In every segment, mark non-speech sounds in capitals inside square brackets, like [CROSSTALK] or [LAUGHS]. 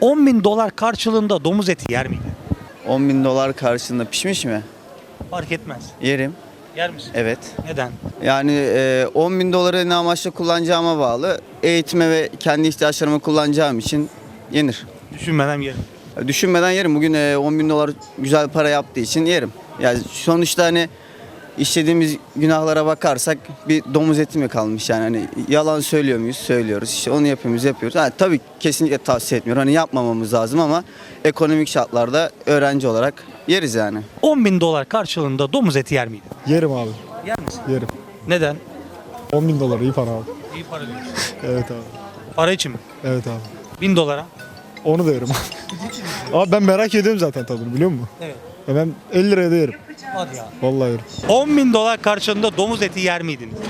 10 bin dolar karşılığında domuz eti yer miydin? 10 bin dolar karşılığında pişmiş mi? Fark etmez. Yerim. Yer misin? Evet. Neden? Yani e, 10 bin doları ne amaçla kullanacağıma bağlı. Eğitime ve kendi ihtiyaçlarıma kullanacağım için yenir. Düşünmeden yerim. Düşünmeden yerim. Bugün e, 10 bin dolar güzel para yaptığı için yerim. Yani sonuçta hani işlediğimiz günahlara bakarsak bir domuz eti mi kalmış yani hani yalan söylüyor muyuz? Söylüyoruz. İşte onu yapıyoruz, yapıyoruz. Ha, tabii kesinlikle tavsiye etmiyorum. Hani yapmamamız lazım ama ekonomik şartlarda öğrenci olarak yeriz yani. 10 bin dolar karşılığında domuz eti yer miydin? Yerim abi. Yer misin? Yerim. Neden? 10 bin dolar iyi para abi. İyi para diyorsun. [LAUGHS] Evet abi. Para için mi? Evet abi. 1000 dolara. Onu da yerim. [LAUGHS] abi ben merak ediyorum zaten tadını biliyor musun? Evet. Ya ben 50 liraya da yerim. Hadi ya. Vallahi yerim. 10 bin dolar karşılığında domuz eti yer miydiniz? [LAUGHS]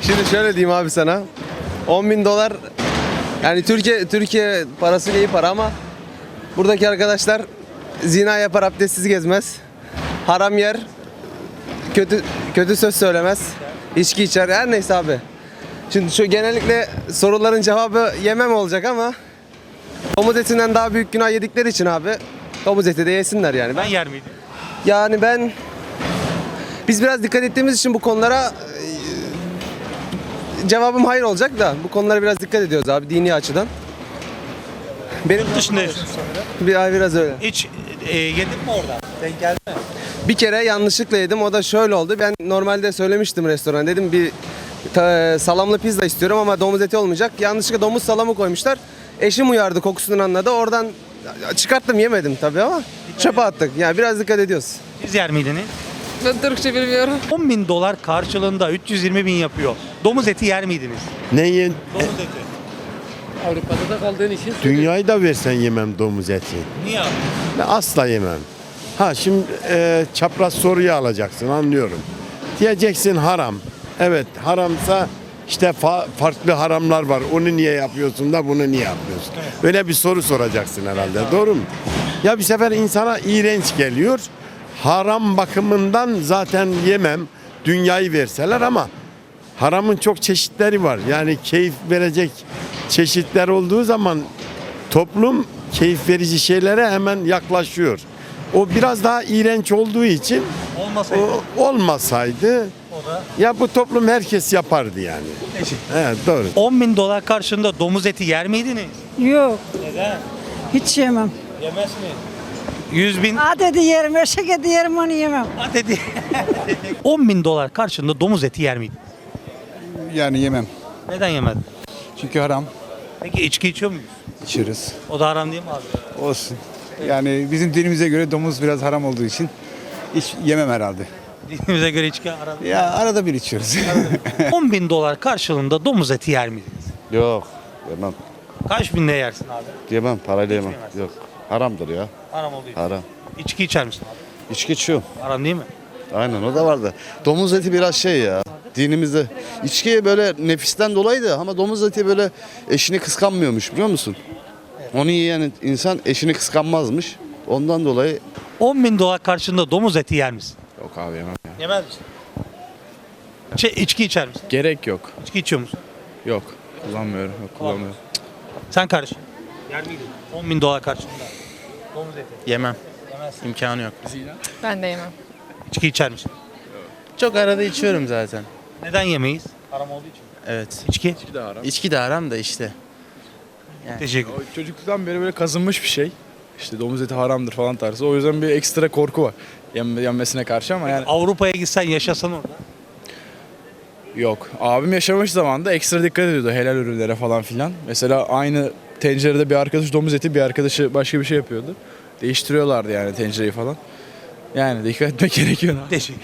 Şimdi şöyle diyeyim abi sana. 10 bin dolar yani Türkiye Türkiye parası iyi para ama buradaki arkadaşlar zina yapar abdestsiz gezmez. Haram yer. Kötü kötü söz söylemez. içki içer. Her neyse abi. Şimdi şu genellikle soruların cevabı yemem olacak ama domuz etinden daha büyük günah yedikleri için abi domuz eti de yesinler yani. Ben Ben, yer miydim? yani ben biz biraz dikkat ettiğimiz için bu konulara e, cevabım hayır olacak da bu konulara biraz dikkat ediyoruz abi dini açıdan. Benim Yurt dışında yaşıyorsun. bir ay biraz öyle. Hiç e, yedin mi orada? Denk geldi mi? Bir kere yanlışlıkla yedim. O da şöyle oldu. Ben normalde söylemiştim restoran. Dedim bir ta- salamlı pizza istiyorum ama domuz eti olmayacak. Yanlışlıkla domuz salamı koymuşlar. Eşim uyardı kokusundan anladı. Oradan çıkarttım yemedim tabii ama çöpe attık. Yani biraz dikkat ediyoruz. Siz yer miydiniz? Ben Türkçe bilmiyorum. 10 bin dolar karşılığında 320 bin yapıyor. Domuz eti yer miydiniz? Neyin? Domuz eti. Avrupa'da da kaldığın için Dünyayı da versen yemem domuz eti. Niye abi? Ben asla yemem. Ha şimdi e, çapraz soruyu alacaksın anlıyorum. Diyeceksin haram. Evet haramsa işte fa- farklı haramlar var. Onu niye yapıyorsun da bunu niye yapıyorsun? Öyle bir soru soracaksın herhalde. Doğru mu? Ya bir sefer insana iğrenç geliyor. Haram bakımından zaten yemem. Dünyayı verseler ama haramın çok çeşitleri var. Yani keyif verecek çeşitler olduğu zaman toplum keyif verici şeylere hemen yaklaşıyor. O biraz daha iğrenç olduğu için Olmasaydı o olmasaydı ya bu toplum herkes yapardı yani. Evet doğru. 10 bin dolar karşılığında domuz eti yer miydiniz? Yok, Neden? hiç yemem. Yemez mi? 100 bin At eti yerim, eşek eti yerim onu yemem. dedi. 10 [LAUGHS] bin dolar karşılığında domuz eti yer miydin? Yani yemem. Neden yemedin? Çünkü haram. Peki içki içiyor muyuz? İçeriz. O da haram değil mi abi? Olsun. Yani bizim dinimize göre domuz biraz haram olduğu için hiç yemem herhalde. Dinimize göre içki değil. Ya arada bir içiyoruz. 10 [LAUGHS] bin dolar karşılığında domuz eti yer miydiniz? Yok yemem. Kaç binde yersin abi? Yemem parayla yemem. yemezsin. Yok. Haramdır ya. Haram olduğu için. Haram. İçki içer misin abi? İçki içiyorum. Haram değil mi? Aynen o da vardı. Domuz eti biraz şey ya. Dinimizde. İçki böyle nefisten dolayıydı ama domuz eti böyle eşini kıskanmıyormuş biliyor musun? Onu yiyen insan eşini kıskanmazmış. Ondan dolayı 10 bin dolar karşılığında domuz eti yer misin? Yok abi yemem. Yemez misin? Şey, içki içer misin? Gerek yok. İçki içiyor musun? Yok. Kullanmıyorum. Yok kullanmıyorum. Sen kardeşim. Yer miydin? 10 bin dolar karşılığında. Domuz eti. Yemem. Yemezsin. İmkanı yok. Ben de yemem. İçki içer misin? Çok arada içiyorum zaten. Neden yemeyiz? Haram olduğu için. Evet. İçki. İçki de haram da işte. Teşekkür. Çocukluktan beri böyle kazınmış bir şey. İşte domuz eti haramdır falan tarzı. O yüzden bir ekstra korku var. Yem, yenmesine karşı ama yani Avrupa'ya gitsen yaşasan orada. yok. Abim yaşamış zamanda ekstra dikkat ediyordu helal ürünlere falan filan. Mesela aynı tencerede bir arkadaş domuz eti bir arkadaşı başka bir şey yapıyordu. Değiştiriyorlardı yani tencereyi falan. Yani dikkat etmek [LAUGHS] gerekiyor. Teşekkür